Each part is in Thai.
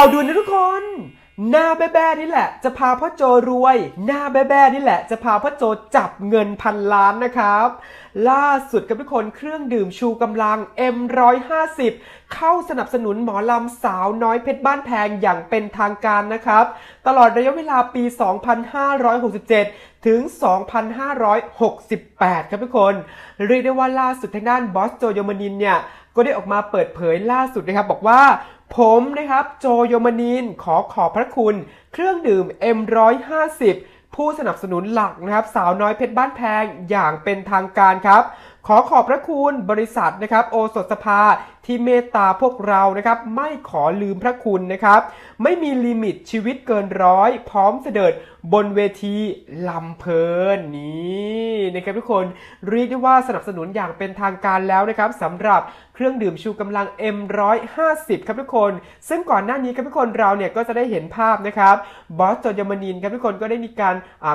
าวด่วนนะทุกคน หน้าแบ้ๆนี่แหละ จะพาพ่อโจรวย หน้าแบ้ๆนี่แหละ จะพาพ่อโจจับเงินพันล้านนะครับ ล่าสุดกับทุกคนเครื่องดื่มชูกำลัง M150 เข้าสนับสนุนหมอลำสาวน้อยเพชรบ้านแพงอย่างเป็นทางการนะครับ ตลอดระยะเวลาปี 2567ถึง 2568 ครับทุกคน เรียกได้ว่าล่าสุดทางด้านบอสโจโยมานินเนี่ย ก็ได้ออกมาเปิดเผยล่าสุดนะครับ บอกว่า ผมนะครับโจโยมานินขอขอบพระคุณ เครื่องดื่ม M150 ผู้สนับสนุนหลักนะครับ สาวน้อยเพชรบ้านแพงอย่างเป็นทางการครับ ขอขอบพระคุณบริษัทนะครับ โอสถสภาที่เมตตาพวกเรานะครับไม่ขอลืมพระคุณนะครับ ไม่มีลิมิตชีวิตเกินร้อย พร้อมเสด็จบนเวทีลำเพลินนี่นะครับทุกคนเรียกได้ว่าสนับสนุนอย่างเป็นทางการแล้วนะครับสำหรับเครื่องดื่มชูกำลัง M150 ครับทุกคน ซึ่งก่อนหน้านี้ครับทุกคนเราเนี่ยก็จะได้เห็นภาพนะครับบอสจอยมานินครับทุกคนก็ได้มีการ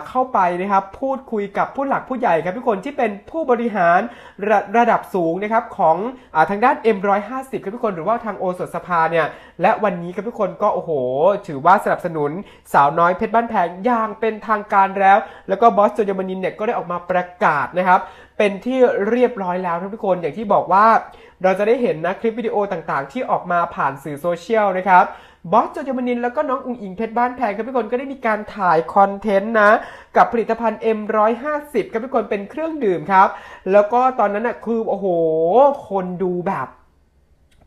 เข้าไปนะครับพูดคุยกับผู้หลักผู้ใหญ่ครับทุกคนที่เป็นผู้บริหารระระดับสูงนะครับของอทางด้าน M150 ครับทุกคนหรือว่าทางโอสถสภาเนี่ยและวันนี้ครับทุกคนก็โอ้โห ถือว่าสนับสนุนสาวน้อยเพชรบ้านแพงอย่างเป็นทางการแล้ว แล้วก็บอสโจยมานินเนี่ยก็ได้ออกมาประกาศนะครับเป็นที่เรียบร้อยแล้วทุกคนอย่างที่บอกว่าเราจะได้เห็นนะคลิปวิดีโอต่างๆ ที่ออกมาผ่านสื่อโซเชียลนะครับบอสโจจมานินแล้วก็น้องอุ๋งอิงเพชรบ้านแพงครับทุกคนก็ได้มีการถ่ายคอนเทนต์นะ กับผลิตภัณฑ์ M150 ครับทุกคนเป็นเครื่องดื่มครับ แล้วก็ตอนนั้นน่ะคือโอ้โห คนดูแบบ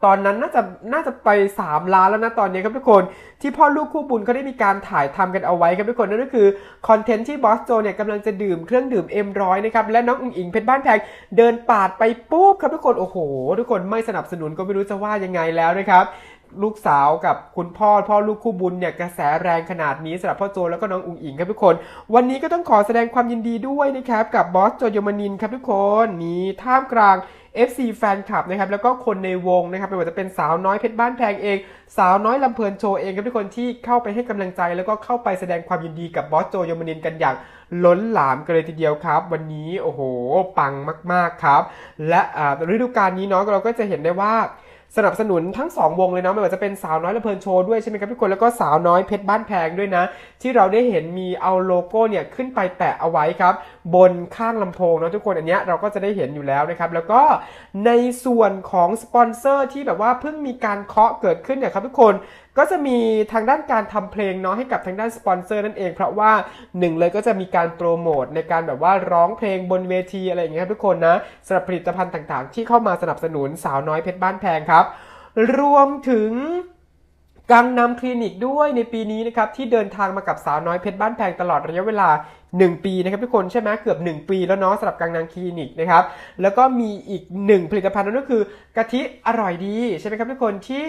ตอนนั้นน่าจะน่าจะไป 3 ล้านแล้วนะตอนนี้ครับทุกคนที่พ่อลูกคู่บุญเขาได้มีการถ่ายทำกันเอาไว้ครับทุกคนนั่นก็คือคอนเทนต์ที่บอสโจเนี่ยกำลังจะดื่มเครื่องดื่ม M100 นะครับและน้องอุ๋งอิงเพชรบ้านแพงเดินปาดไปปุ๊บครับทุกคนโอ้โห ทุกคนไม่สนับสนุนก็ไม่รู้จะว่ายังไงแล้วนะครับ ลูกสาวกับคุณพ่อพ่อลูกคู่บุญเนี่ยกระแสแรงขนาดนี้สำหรับพ่อโจแล้วก็น้องอุ๋งอิงครับทุกคน วันนี้ก็ต้องขอแสดงความยินดีด้วยนะครับกับบอสโจโยมานินครับทุกคนนี่ท่ามกลาง FC แฟนคลับนะครับแล้วก็คนในวงนะครับไม่ว่าจะเป็นสาวน้อยเพชรบ้านแพงเอง สาวน้อยลำเพลินโชว์เองครับทุกคนที่เข้าไปให้กำลังใจ แล้วก็เข้าไปแสดงความยินดีกับบอสโจโยมานินกันอย่างล้นหลามกันเลยทีเดียวครับ วันนี้โอ้โห ปังมาก ๆครับ และฤดูกาลนี้เนาะเราก็จะเห็นได้ว่า สนับสนุนทั้ง 2 วงเลยเนาะไม่ว่าจะเป็นสาวน้อยละเพลินโชว์ด้วยใช่ไหมครับทุกคนแล้วก็สาวน้อยเพชรบ้านแพงด้วยนะ ที่เราได้เห็นมีเอาโลโก้เนี่ยขึ้นไปแปะเอาไว้ครับ บนข้างลำโพงเนาะทุกคนอันเนี้ยเราก็จะได้เห็นอยู่แล้วนะครับแล้วก็ในส่วนของสปอนเซอร์ที่แบบว่าเพิ่งมีการเคาะเกิดขึ้นเนี่ยครับทุกคน ก็จะมีทางด้านการทำเพลงเนาะให้กับทางด้านสปอนเซอร์นั่นเอง เพราะว่าหนึ่งเลยก็จะมีการโปรโมทในการแบบว่าร้องเพลงบนเวทีอะไรอย่างเงี้ยทุกคนนะสำหรับผลิตภัณฑ์ต่างๆ ที่เข้ามาสนับสนุนสาวน้อยเพชรบ้านแพงครับ รวมถึงกังนำคลินิกด้วยในปีนี้นะครับที่เดินทางมากับสาวน้อยเพชรบ้านแพงตลอดระยะเวลา1 ปีนะครับทุกคนใช่ไหมเกือบ 1 ปีแล้วเนาะสำหรับกังนำคลินิกนะครับแล้วก็มีอีกหนึ่งผลิตภัณฑ์นั่นก็คือกะทิอร่อยดีใช่ไหมครับทุกคนที่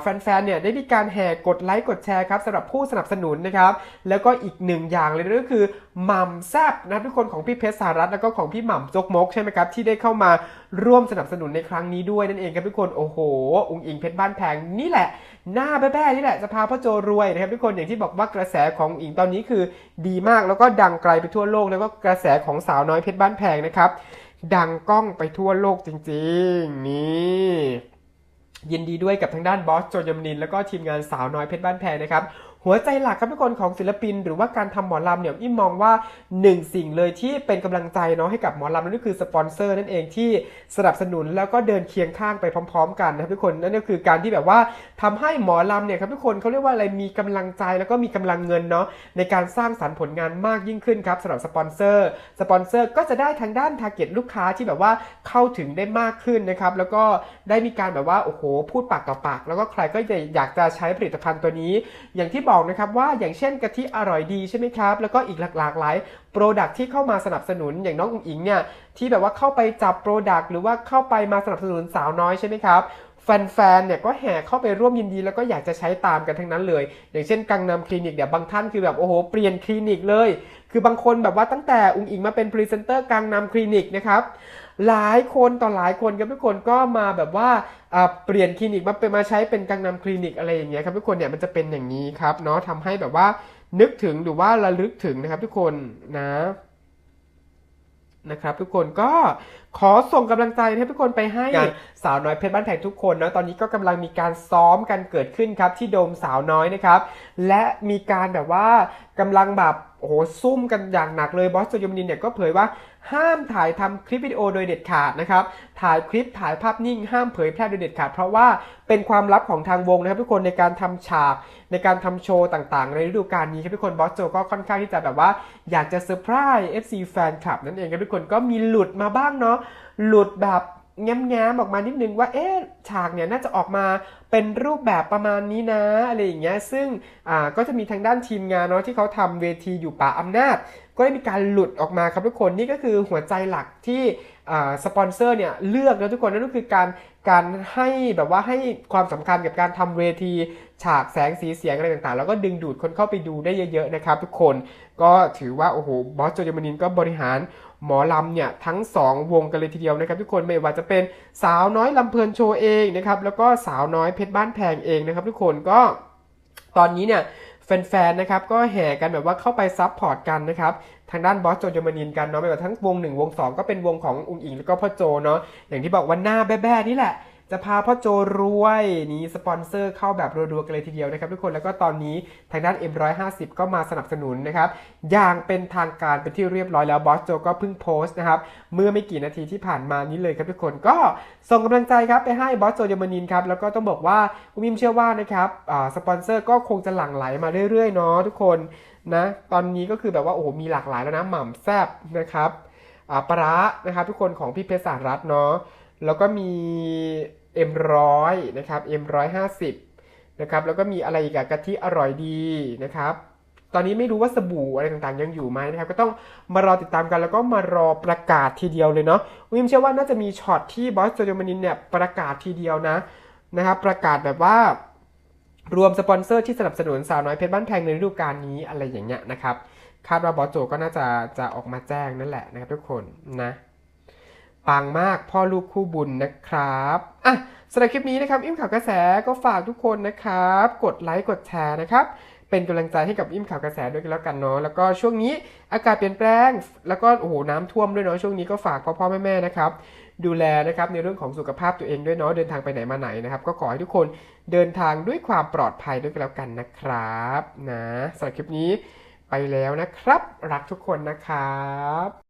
แฟนๆเนี่ยได้มีการแห่กดไลค์กดแชร์ครับสำหรับผู้สนับสนุนนะครับแล้วก็อีกหนึ่งอย่างเลยนั่นก็คือหม่ำแซบนะครับทุกคนของพี่เพชรสารัตแล้วก็ของพี่หม่ำจกมกใช่ไหมครับที่ได้เข้ามาร่วมสนับสนุนในครั้งนี้ด้วยนั่นเองครับทุกคนโอ้โหองค์อิงเพชรบ้านแพงนี่แหละ หน้าแบ้ๆนี่แหละจะพาพ่อโจรวยนะครับทุกคนอย่างที่บอกว่ากระแสของอุ๋งอิงตอนนี้คือดีมากแล้วก็ดังไกลไปทั่วโลก แล้วก็กระแสของสาวน้อยเพชรบ้านแพงนะครับ ดังก้องไปทั่วโลกจริงๆ นี่ยินดีด้วยกับทางด้านบอสโจยมนิน แล้วก็ทีมงานสาวน้อยเพชรบ้านแพงนะครับ หัวใจหลักครับทุกคนของศิลปิน หรือว่าการทำหมอลำเนี่ยอิมมองว่าหนึ่งสิ่งเลยที่เป็นกำลังใจเนาะให้กับหมอลำนั่นก็คือสปอนเซอร์นั่นเองที่สนับสนุนแล้วก็เดินเคียงข้างไปพร้อม ๆ กันนะครับทุกคนนั่นก็คือการที่แบบว่าทำให้หมอลำเนี่ยครับทุกคนเขาเรียกว่าอะไรมีกำลังใจแล้วก็มีกำลังเงินเนาะในการสร้างสรรค์ผลงานมากยิ่งขึ้นครับสำหรับสปอนเซอร์สปอนเซอร์ก็จะได้ทางด้านทาร์เก็ตลูกค้าที่แบบว่าเข้าถึงได้มากขึ้นนะครับแล้วก็ได้มีการแบบว่าโอ้โหพูดปากต่อปาก แล้วก็ใครก็อยากจะใช้ผลิตภัณฑ์ตัวนี้ อย่างที่บอกนะครับว่าอย่างเช่นกะทิอร่อยดีใช่ไหมครับ แล้วก็อีกหลากหลายโปรดักที่เข้ามาสนับสนุนอย่างน้องอุ๋งอิงเนี่ยที่แบบว่าเข้าไปจับโปรดักหรือว่าเข้าไปมาสนับสนุนสาวน้อยใช่ไหมครับ แฟนๆ เนี่ยก็แห่เข้าไปร่วมยินดีแล้วก็อยากจะใช้ตามกันทั้งนั้นเลย อย่างเช่นกังนำคลินิกเดี๋ยบางท่านคือแบบโอ้โหเปลี่ยนคลินิกเลย คือบางคนแบบว่าตั้งแต่อุงอิงมาเป็นพรีเซนเตอร์กังนำคลินิกนะครับหลายคนต่อหลายคนครับทุกคนก็มาแบบว่าอ่าเปลี่ยนคลินิกมาเป็นมาใช้เป็นกังนำคลินิกอะไรอย่างเงี้ยครับทุกคนเนี่ยมันจะเป็นอย่างนี้ครับเนาะทำให้แบบว่านึกถึงหรือว่าระลึกถึงนะครับทุกคนนะ นะครับทุกคนก็ขอส่งกำลังใจให้ทุกคนไปให้สาวน้อยเพชรบ้านแพงทุกคนนะตอนนี้ก็กำลังมีการซ้อมกันเกิดขึ้นครับที่โดมสาวน้อยนะครับและมีการแบบว่ากำลังแบบโอ้โหซุ่มกันอย่างหนักเลยบอสโจยมนินเนี่ยก็เผยว่า ห้ามถ่ายทำคลิปวิดีโอโดยเด็ดขาดนะครับ ถ่ายคลิปถ่ายภาพนิ่งห้ามเผยแพร่โดยเด็ดขาด เพราะว่าเป็นความลับของทางวงนะครับทุกคนในการทำฉากในการทำโชว์ต่างๆ ในฤดูกาลนี้ครับทุกคนบอสโจก็ค่อนข้างที่จะแบบว่าอยากจะเซอร์ไพรส์ FC แฟนคลับนั่นเองครับทุกคนก็มีหลุดมาบ้างเนาะหลุดแบบ แง้มๆออกมานิดนึงว่าเอ๊ะฉากเนี่ยน่าจะออกมาเป็นรูปแบบประมาณนี้นะอะไรอย่างเงี้ยซึ่งอ่าก็จะมีทางด้านทีมงานเนาะที่เขาทำเวทีอยู่ป่าอำนาจ ก็ได้มีการหลุดออกมาครับทุกคนนี่ก็คือหัวใจหลักที่อ่าสปอนเซอร์เนี่ยเลือกนะทุกคนนั่นก็คือการการให้แบบว่าให้ความสำคัญกับการทำเวทีฉากแสงสีเสียงอะไรต่างๆ แล้วก็ดึงดูดคนเข้าไปดูได้เยอะๆนะครับทุกคนก็ถือว่าโอ้โหบอสโจยมานินก็บริหาร หมอลำเนี่ยทั้ง 2 วงกันเลยทีเดียวนะครับทุกคนไม่ว่าจะเป็นสาวน้อยลำเพลินโชว์เองนะครับแล้วก็สาวน้อยเพชรบ้านแพงเองนะครับทุกคนก็ตอนนี้เนี่ยแฟนๆ นะครับก็แห่กันแบบว่าเข้าไปซับพอร์ตกันนะครับทางด้านบอสโจยมานินกันเนาะไม่ว่าทั้งวง 1 วง 2 ก็เป็นวงของอุงอิงแล้วก็พ่อโจเนาะอย่างที่บอกว่าหน้าแบ้ๆนี่แหละ จะพาพ่อโจรวยนี่สปอนเซอร์เข้าแบบรัวๆกันเลยทีเดียวนะครับทุกคนแล้วก็ตอนนี้ทางด้าน M150 ก็มาสนับสนุนนะครับอย่างเป็นทางการเป็นที่เรียบร้อยแล้วบอสโจก็เพิ่งโพสต์นะครับเมื่อไม่กี่นาทีที่ผ่านมานี้เลยครับทุกคนก็ส่งกำลังใจครับไปให้บอสโจยมานินครับแล้วก็ต้องบอกว่าผมมิมเชื่อว่านะครับสปอนเซอร์ก็คงจะหลั่งไหลมาเรื่อยๆเนาะทุกคนนะตอนนี้ก็คือแบบว่าโอ้โหมีหลากหลายแล้วนะหม่ำแซบนะครับปลาร้านะครับทุกคนของพี่เพชรสารัตน์เนาะแล้วก็มี M100 นะครับ M150 นะครับแล้วก็มีอะไรอีกอะกะทิอร่อยดีนะครับตอนนี้ไม่รู้ว่าสบู่อะไรต่างๆ ยังอยู่ไหมนะครับ ก็ต้องมารอติดตามกันแล้วก็มารอประกาศทีเดียวเลยเนาะวิมเชื่อว่าน่าจะมีช็อตที่บอสโจโยมานินเนี่ยประกาศทีเดียวนะนะครับ ประกาศแบบว่ารวมสปอนเซอร์ที่สนับสนุนสาวน้อยเพชรบ้านแพงในฤดูกาลนี้อะไรอย่างเงี้ยนะครับ คาดว่าบอสโจก็น่าจะจะออกมาแจ้งนั่นแหละนะครับทุกคนนะ ปังมากพ่อลูกคู่บุญนะครับอะสำหรับคลิปนี้นะครับอิ่มข่าวกระแสก็ฝากทุกคนนะครับ กดไลค์กดแชร์นะครับเป็นกำลังใจให้กับอิ่มข่าวกระแสด้วยกันแล้วกันเนาะแล้วก็ช่วงนี้อากาศเปลี่ยนแปลง แล้วก็โอ้โหน้ำท่วมด้วยเนาะช่วงนี้ก็ฝากพ่อพ่อแม่แม่นะครับดูแลนะครับในเรื่องของสุขภาพตัวเองด้วยเนาะเดินทางไปไหนมาไหนนะครับก็ขอให้ทุกคนเดินทางด้วยความปลอดภัยด้วยกันแล้วกันนะครับนะสำหรับคลิปนี้ไปแล้วนะครับ รักทุกคนนะครับ